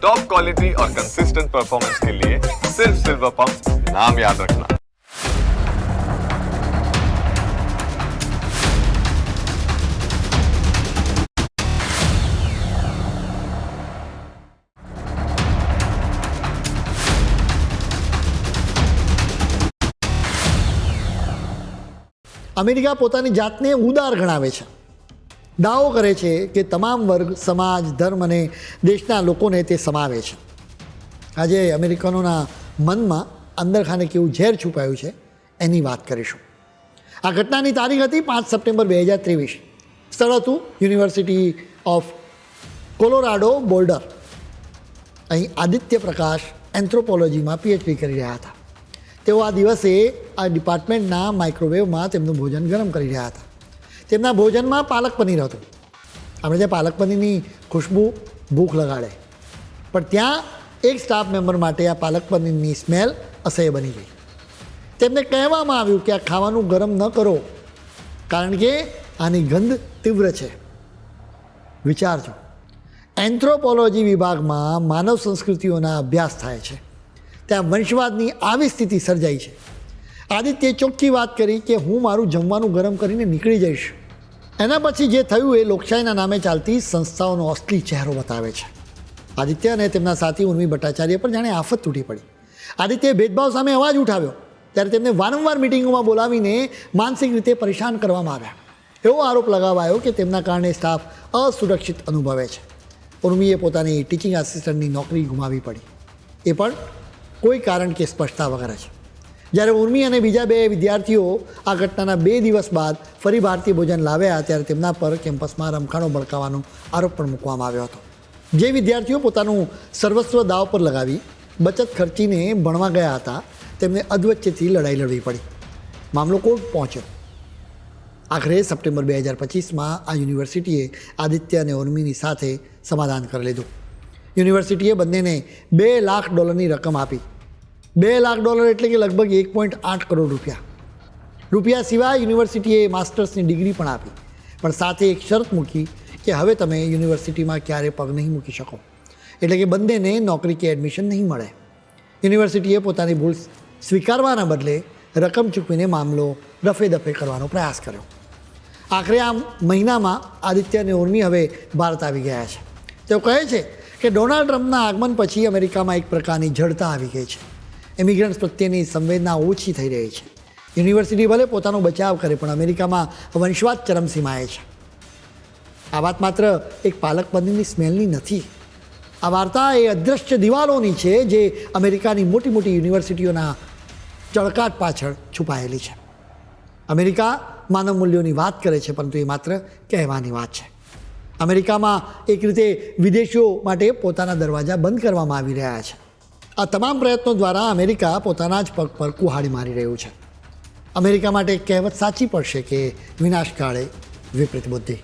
Top quality और consistent performance के लिए सिर्फ सिल्वर पंप नाम याद रखना અમેરિકા પોતાની જાતને ઉદાર ગણાવે છે દાવો કરે છે કે તમામ વર્ગ, સમાજ, ધર્મ અને દેશના લોકોને તે સમાવે છે. આજે અમેરિકનોના મનમાં અંદરખાને કેવું ઝેર છુપાયું છે એની વાત કરીશું. આ ઘટનાની તારીખ હતી પાંચ સપ્ટેમ્બર બે હજાર ત્રેવીસ. સ્થળ હતું યુનિવર્સિટી ઓફ કોલોરાડો બોલ્ડર અહીં આદિત્ય પ્રકાશ એન્થ્રોપોલોજીમાં પીએચડી કરી રહ્યા હતા. તેઓ આ દિવસે આ ડિપાર્ટમેન્ટના માઇક્રોવેવમાં તેમનું ભોજન ગરમ કરી રહ્યા હતા. તેમના ભોજનમાં પાલક પનીર હતું. આપણે જે પાલક પનીરની ખુશ્બુ ભૂખ લગાડે. પણ ત્યાં એક સ્ટાફ મેમ્બર માટે આ પાલક પનીરની સ્મેલ અસહ્ય બની ગઈ. તેમને કહેવામાં આવ્યું કે આ ખાવાનું ગરમ ન કરો, કારણ કે આની ગંધ તીવ્ર છે. વિચારજો એન્થ્રોપોલોજી વિભાગમાં માનવ સંસ્કૃતિઓના અભ્યાસ થાય છે. ત્યાં વંશવાદની આવી સ્થિતિ સર્જાઈ છે. આદિત્યે ચોખ્ખી વાત કરી કે હું મારું જમવાનું ગરમ કરીને નીકળી જઈશ. એના પછી જે થયું એ લોકશાહીના નામે ચાલતી સંસ્થાઓનો અસલી ચહેરો બતાવે છે. આદિત્ય અને તેમના સાથી ઉર્મી ભટ્ટાચાર્ય પર જાણે આફત તૂટી પડી. આદિત્યએ ભેદભાવ સામે અવાજ ઉઠાવ્યો. ત્યારે તેમને વારંવાર મિટિંગોમાં બોલાવીને માનસિક રીતે પરેશાન કરવામાં આવ્યા. એવો આરોપ લગાવાયો કે તેમના કારણે સ્ટાફ અસુરક્ષિત અનુભવે છે. ઉર્મીએ પોતાની ટીચિંગ આસિસ્ટન્ટની નોકરી ગુમાવી પડી. એ પણ કોઈ કારણ કે સ્પષ્ટતા વગર જ. જ્યારે ઉર્મી અને બીજા બે વિદ્યાર્થીઓ આ ઘટનાના બે દિવસ બાદ ફરી ભારતીય ભોજન લાવ્યા ત્યારે તેમના પર કેમ્પસમાં રમખાણો ભડકાવાનો આરોપ પણ મૂકવામાં આવ્યો હતો. જે વિદ્યાર્થીઓ પોતાનું સર્વસ્વ દાવ પર લગાવી બચત ખર્ચીને ભણવા ગયા હતા, તેમને અધવચ્ચેથી લડાઈ લડવી પડી. મામલો કોર્ટ પહોંચ્યો. આખરે સપ્ટેમ્બર બે હજાર પચીસમાં આ યુનિવર્સિટીએ આદિત્ય અને ઉર્મીની સાથે સમાધાન કરી લીધું. યુનિવર્સિટીએ બંનેને બે લાખ ડોલરની રકમ આપી. બે લાખ ડોલર એટલે કે લગભગ એક પોઈન્ટ આઠ કરોડ રૂપિયા. રૂપિયા સિવાય યુનિવર્સિટીએ માસ્ટર્સની ડિગ્રી પણ આપી. પણ સાથે એક શરત મૂકી કે હવે તમે યુનિવર્સિટીમાં ક્યારે પગ નહીં મૂકી શકો. એટલે કે બંનેને નોકરી કે એડમિશન નહીં મળે. યુનિવર્સિટીએ પોતાની ભૂલ સ્વીકારવાના બદલે રકમ ચૂકવીને મામલો રફે દફે કરવાનો પ્રયાસ કર્યો. આખરે આ મહિનામાં આદિત્ય અને ઉર્મી હવે ભારત આવી ગયા છે. તેઓ કહે છે કે ડોનાલ્ડ ટ્રમ્પના આગમન પછી અમેરિકામાં એક પ્રકારની જડતા આવી ગઈ છે. ઇમિગ્રન્ટ્સ પ્રત્યેની સંવેદના ઓછી થઈ રહી છે. યુનિવર્સિટી ભલે પોતાનો બચાવ કરે, પણ અમેરિકામાં વંશવાદ ચરમસીમાએ છે. આ વાત માત્ર એક પાલક પનીરની સ્મેલની નથી. આ વાર્તા એ અદૃશ્ય દિવાલોની છે, જે અમેરિકાની મોટી મોટી યુનિવર્સિટીઓના ચળકાટ પાછળ છુપાયેલી છે. અમેરિકા માનવ મૂલ્યોની વાત કરે છે, પરંતુ એ માત્ર કહેવાની વાત છે. અમેરિકામાં એક રીતે વિદેશીઓ માટે પોતાના દરવાજા બંધ કરવામાં આવી રહ્યા છે. આ તમામ પ્રયત્નો દ્વારા અમેરિકા પોતાના જ પગ પર કુહાડી મારી રહ્યું છે. અમેરિકા માટે કહેવત સાચી પડશે કે વિનાશકાળે વિપરીત બુદ્ધિ.